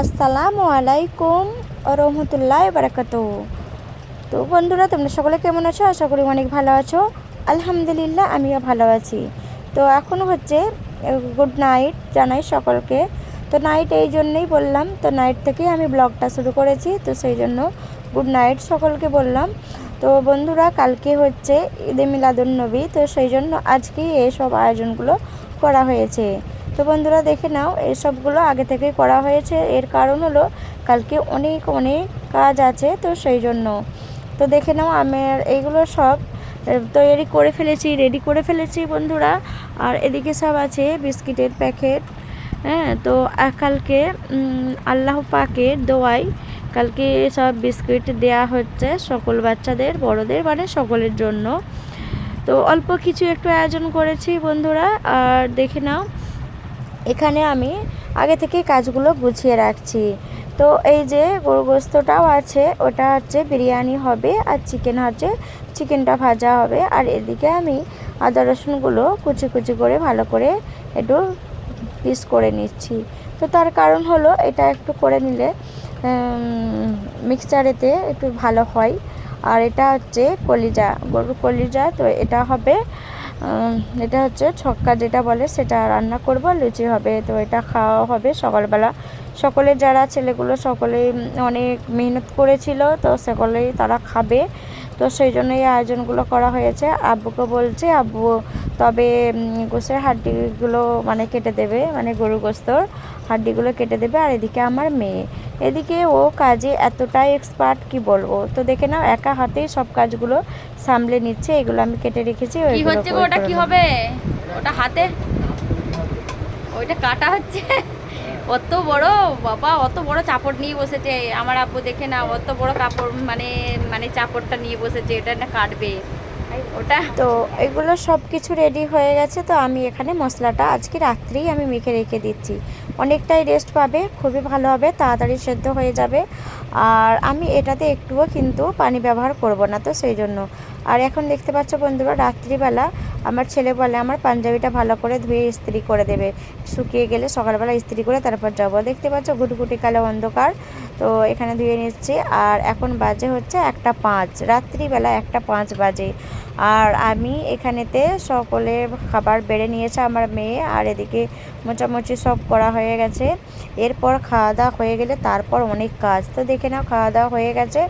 আসসালামু আলাইকুম রহমতুল্লাহ বারাকাত তো বন্ধুরা, তোমরা সকলে কেমন আছো? আশা করি অনেক ভালো আছো। আলহামদুলিল্লাহ, আমিও ভালো আছি। তো এখন হচ্ছে গুড নাইট জানাই সকলকে। তো নাইট এই জন্যই বললাম, তো নাইট থেকেই আমি ব্লগটা শুরু করেছি, তো সেই জন্য গুড নাইট সকলকে বললাম। তো বন্ধুরা, কালকে হচ্ছে ঈদে মিলাদুন্নবী তো সেই জন্য আজকেই এইসব আয়োজনগুলো করা হয়েছে। তো বন্ধুরা দেখে নাও এসবগুলো আগে থেকে করা হয়েছে। এর কারণ হলো কালকে অনেক অনেক কাজ আছে তো সেই জন্য। তো দেখে নাও আমার এইগুলো সব তৈরি করে ফেলেছি রেডি করে ফেলেছি বন্ধুরা। আর এদিকে সব আছে বিস্কিটের প্যাকেট হ্যাঁ? তো কালকে আল্লাহ পাকের দোয়াই কালকে সব বিস্কিট দেয়া হচ্ছে সকল বাচ্চাদের, বড়দের মানে সকলের জন্য। তো অল্প কিছু একটু আয়োজন করেছি বন্ধুরা। আর দেখে নাও এখানে আমি আগে থেকে কাজগুলো গুছিয়ে রাখছি। তো এই যে গরু গোস্তটাও আছে, ওটা হচ্ছে বিরিয়ানি হবে আর চিকেন হচ্ছে, চিকেনটা ভাজা হবে। আর এদিকে আমি আদা রসুনগুলো কুচি কুচি করে ভালো করে একটু পিস করে নিচ্ছি। তো তার কারণ হলো এটা একটু করে নিলে মিক্সচারেতে একটু ভালো হয়। আর এটা হচ্ছে কলিজা, গরুর কলিজা, তো এটা হবে এটা হচ্ছে ছক্কা যেটা বলে, সেটা রান্না করব, লুচি হবে, তো এটা খাওয়া হবে সকালবেলা। সকলে যারা ছেলেগুলো, সকলেই অনেক মেহনত করেছিল, তো সকলেই তারা খাবে। তো সেই জন্য এই আয়োজনগুলো করা হয়েছে। আব্বুকে বলছে আব্বু তবে গোসের হাড্ডিগুলো মানে কেটে দেবে মানে গরু গোস্তর হাড্ডিগুলো কেটে দেবে আর এদিকে আমার মেয়ে। এদিকে ও কাজে এতটাই এক্সপার্ট কি বলব? তো দেখে নাও একা হাতেই সব কাজগুলো সামলে নিচ্ছে এগুলো আমি কেটে রেখেছি কি হচ্ছে ওটা কি হবে? ওটা হাতে? ওইটা কাটা হচ্ছে? অত বড় বাবা, অত বড় চাপড় নিয়ে বসেছে। আমার আব্বু দেখে না অত বড় কাপড় মানে মানে চাপড়টা নিয়ে বসেছে, এটা না কাটবে। ওটা। তো এগুলো সব কিছু রেডি হয়ে গেছে, তো আমি এখানে মশলাটা আজকে রাত্রেই আমি মেখে রেখে দিচ্ছি। অনেকটাই রেস্ট পাবে, খুবই ভালো হবে, তাড়াতাড়ি সেদ্ধ হয়ে যাবে। আর আমি এটাতে একটুও কিন্তু পানি ব্যবহার করব না, তো সেই জন্য। আর এখন দেখতে পাচ্ছ বন্ধুরা, রাত্রিবেলা আমার ছেলে বলে, আমার পাঞ্জাবিটা ভালো করে ধুয়ে ইস্ত্রি করে দেবে। শুকিয়ে গেলে সকালবেলা ইস্ত্রি করে তারপর যাব। দেখতে পাচ্ছ ঘুটঘুটি কালো অন্ধকার, তো এখানে ধুয়ে নিচ্ছি। আর এখন বাজে হচ্ছে একটা পাঁচ, রাত্রিবেলা একটা পাঁচ বাজে। আর আমি এখানেতে সকলে খাবার বেড়ে নিয়েছে আমার মেয়ে, আর এদিকে মোচামুচি সব করা হয়ে গেছে। এরপর খাওয়া দাওয়া হয়ে গেলে তারপর অনেক কাজ। তো দেখে নাও খাওয়া দাওয়া হয়ে গেছে।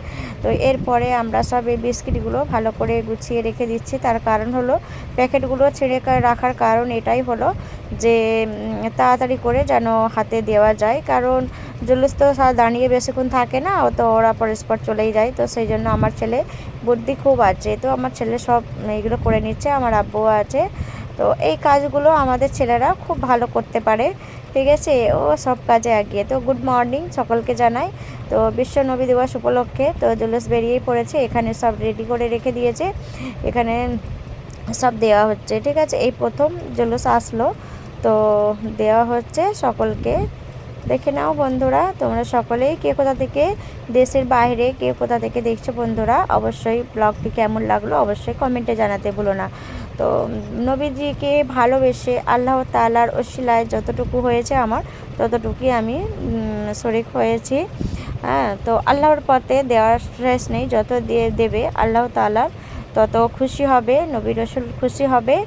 তো এরপরে আমরা সব এই বিস্কিটগুলো ভালো করে গুছিয়ে রেখে দিচ্ছি। তার কারণ হলো প্যাকেটগুলো ছেড়ে রাখার কারণ এটাই হলো যে তাড়াতাড়ি করে যেন হাতে দেওয়া যায়। কারণ জুলুস তো দাঁড়িয়ে বেশিক্ষণ থাকে না, ও তো ওরা পরস্পর চলেই যায়। তো সেই জন্য আমার ছেলে বুদ্ধি খুব আছে। তো আমার ছেলে সব এইগুলো করে নিচ্ছে, আমার আব্বুও আছে। তো এই কাজগুলো আমাদের ছেলেরা খুব ভালো করতে পারে। ঠিক আছে? ও সব কাজে এগিয়ে। তো গুড মর্নিং সকলকে জানাই। তো বিশ্ব নবী দিবস উপলক্ষে তো জুলুস বেরিয়েই পড়েছে। এখানে সব রেডি করে রেখে দিয়েছে। এখানে সব দেওয়া হচ্ছে, ঠিক আছে? এই প্রথম জুলুস আসলো, তো দেওয়া হচ্ছে সকলকে। দেখে নাও বন্ধুরা, তোমরা সকলেই কে কোথা থেকে দেশের বাইরে কে কোথা থেকে দেখছ বন্ধুরা, অবশ্যই ব্লগটি কেমন লাগল অবশ্যই কমেন্টে জানাতে ভুলো না। তো নবীজিকে ভালোবেসে আল্লাহ তালার ওসিলায় যতটুকু হয়েছে আমার, ততটুকুই আমি শরিক হয়েছি। হ্যাঁ তো আল্লাহর পথে দেওয়ার শেষ নেই, যত দিয়ে দেবে আল্লাহ তালা তত খুশি হবে নবী রসুল খুশি হবে।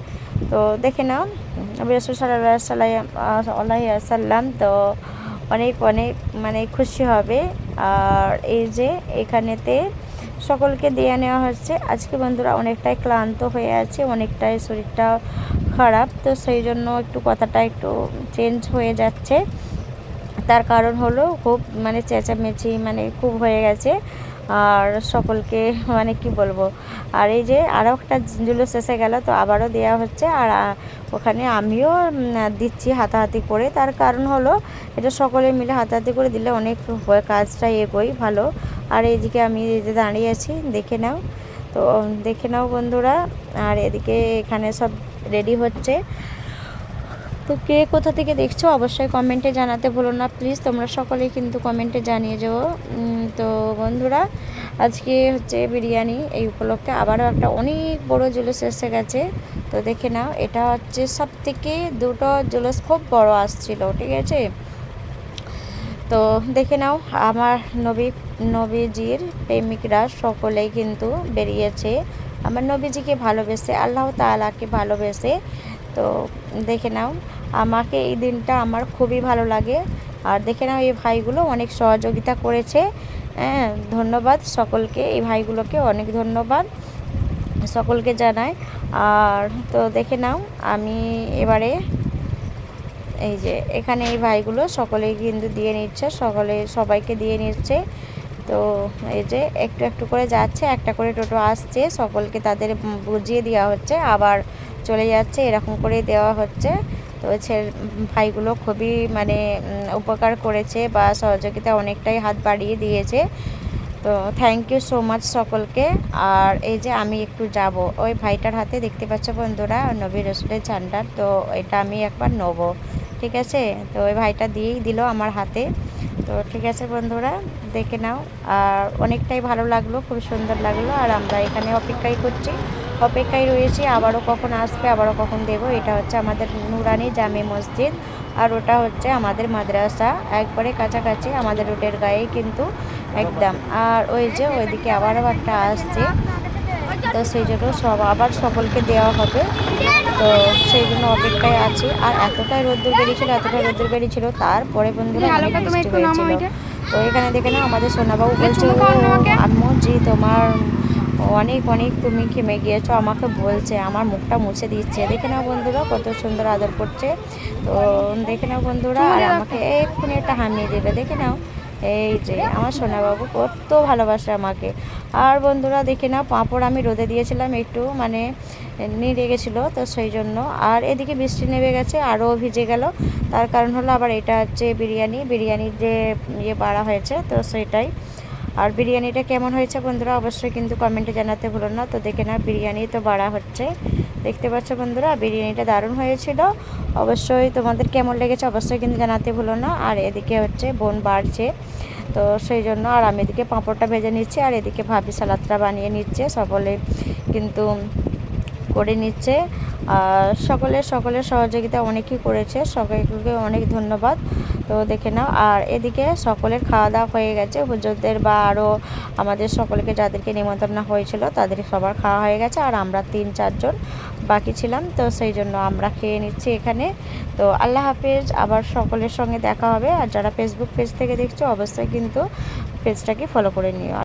তো দেখে নাও, নবী রসুল সাল্লাহ সাল্লাহ সাল্লাম তো অনেক অনেক মানে খুশি হবে। আর এই যে এখানেতে সকলকে দিয়ে নেওয়া হচ্ছে। আজকে বন্ধুরা অনেকটাই ক্লান্ত হয়ে আছে, অনেকটাই শরীরটা খারাপ। তো সেই জন্য একটু কথাটা একটু চেঞ্জ হয়ে যাচ্ছে। তার কারণ হলো খুব মানে চেঁচামেচি মানে খুব হয়ে গেছে। আর সকলকে মানে কি বলব, আর এই যে আরও একটা জুলুস এসে গেল, তো আবারও দেওয়া হচ্ছে, আর ওখানে আমিও দিচ্ছি হাতাহাতি করে, তার কারণ হলো এটা সকলে মিলে হাতাহাতি করে দিলে অনেক কাজটা এগোই ভালো। আর এইদিকে আমি এই যে দাঁড়িয়ে আছি, দেখে নাও। তো, দেখে নাও বন্ধুরা, আর এদিকে এখানে সব রেডি হচ্ছে। তো কে কোথা থেকে দেখছ অবশ্যই কমেন্টে জানাতে ভুলো না। প্লিজ তোমরা সকলেই কিন্তু কমেন্টে জানিয়ে উম, তো বন্ধুরা আজকে হচ্ছে বিরিয়ানি এই উপলক্ষে আবারও একটা অনেক বড় জুলুস এসে গেছে। তো দেখে নাও এটা হচ্ছে সব থেকে দুটো জুলুস খুব বড় আসছিল ঠিক আছে? তো দেখে নাও আমার নবী নবীজির প্রেমিকরা সকলেই কিন্তু বেরিয়েছে। আমার নবীজিকে ভালোবেসে আল্লাহ তাআলাকে ভালোবেসে তো দেখে নাও। আমাকে এই দিনটা আমার খুবই ভালো লাগে। আর দেখে নাও, এই ভাইগুলো অনেক সহযোগিতা করেছে। হ্যাঁ ধন্যবাদ সকলকে। এই ভাইগুলোকে অনেক ধন্যবাদ সকলকে জানাই। আর তো দেখে নাও, আমি এবারে এই যে এখানে এই ভাইগুলো সকলেই কিন্তু দিয়ে নিচ্ছে, সকলে সবাইকে দিয়ে নিচ্ছে। তো এই যে একটু একটু করে যাচ্ছে, একটা করে টোটো আসছে, সকলকে তাদের বুঝিয়ে দেওয়া হচ্ছে। আবার চলে যাচ্ছে, এরকম করে দেওয়া হচ্ছে। তো ছেলে, ভাইগুলো খুবই মানে উপকার করেছে বা সহযোগিতা অনেকটাই হাত বাড়িয়ে দিয়েছে। তো থ্যাংক ইউ সো মাচ সকলকে। আর এই যে আমি একটু যাব, ওই ভাইটার হাতে দেখতে পাচ্ছ বন্ধুরা, নবী রসুলের ঝান্ডার, তো এটা আমি একবার নেব, ঠিক আছে? তো ওই ভাইটা দিয়েই দিল আমার হাতে। তো ঠিক আছে বন্ধুরা, দেখে নাও। আর অনেকটাই ভালো লাগল, খুব সুন্দর লাগল। আর আমরা এখানে অপেক্ষাই করছি। অপেক্ষায় রয়েছি আবারও কখন আসবে আবারও কখন দেব এটা হচ্ছে আমাদের নুরানি জামে মসজিদ আর ওটা হচ্ছে আমাদের মাদ্রাসা একবারে কাছাকাছি আমাদের রোডের গায়ে কিন্তু একদম। আর ওই যে ওইদিকে আবারও একটা আসছে তো সেই জন্য সব আবার সকলকে দেওয়া হবে তো সেই জন্য অপেক্ষায় আছি। আর এতটাই রোদ্দুর বেরিয়েছিল এতটাই রোদ্দুর বেরিয়েছিল তারপরে বন্ধুরা অনেক বৃষ্টি হয়েছিল। তো এখানে দেখে না আমাদের সোনাবাবু বলছে আম্মু জি তোমার অনেক অনেক তুমি ঘেমে গিয়েছো আমাকে বলছে আমার মুখটা মুছে দিচ্ছে। দেখে নাও বন্ধুরা কত সুন্দর আদর করছে। তো দেখে নাও বন্ধুরা আর আমাকে এক্ষুনি একটা হামিয়ে দেবে দেখে নাও। এই যে আমার সোনাবাবু কত ভালোবাসে আমাকে। আর বন্ধুরা দেখে নাও পাঁপড় আমি রোদে দিয়েছিলাম একটু মানে নিড়ে গেছিল তো সেই জন্য। আর এদিকে বৃষ্টি নেমে গেছে আরও ভিজে গেল। তার কারণ হলো আবার এটা হচ্ছে বিরিয়ানি। বিরিয়ানির যে ইয়ে বাড়া হয়েছে তো সেটাই। আর বিরিয়ানিটা কেমন হয়েছে বন্ধুরা অবশ্যই কিন্তু কমেন্টে জানাতে ভুলো না। তো দেখে না বিরিয়ানি তো বাড়া হচ্ছে। দেখতে পাচ্ছ বন্ধুরা, বিরিয়ানিটা দারুণ হয়েছিল। অবশ্যই তোমাদের কেমন লেগেছে অবশ্যই কিন্তু জানাতে ভুলো না। আর এদিকে হচ্ছে বোন বাড়ছে। তো সেই জন্য আর আমি এদিকে পাঁপড়টা ভেজে নিচ্ছি, আর এদিকে ভাবি সালাদটা বানিয়ে নিচ্ছে। সকলে কিন্তু করে নিচ্ছে। আর সকলের সকলের সহযোগিতা অনেকই করেছে। সকলকে অনেক ধন্যবাদ। তো দেখে নাও। আর এদিকে সকলের খাওয়া দাওয়া হয়ে গেছে। হুজুরদের বা আরও আমাদের সকলকে যাদেরকে নিমন্ত্রণ হয়েছিল, তাদের সবার খাওয়া হয়ে গেছে। আর আমরা তিন চারজন বাকি ছিলাম, তো সেই জন্য আমরা খেয়ে নিচ্ছি এখানে। তো আল্লাহ হাফেজ, আবার সকলের সঙ্গে দেখা হবে। আর যারা ফেসবুক পেজ থেকে দেখছ, অবশ্যই কিন্তু পেজটাকে ফলো করে নিও।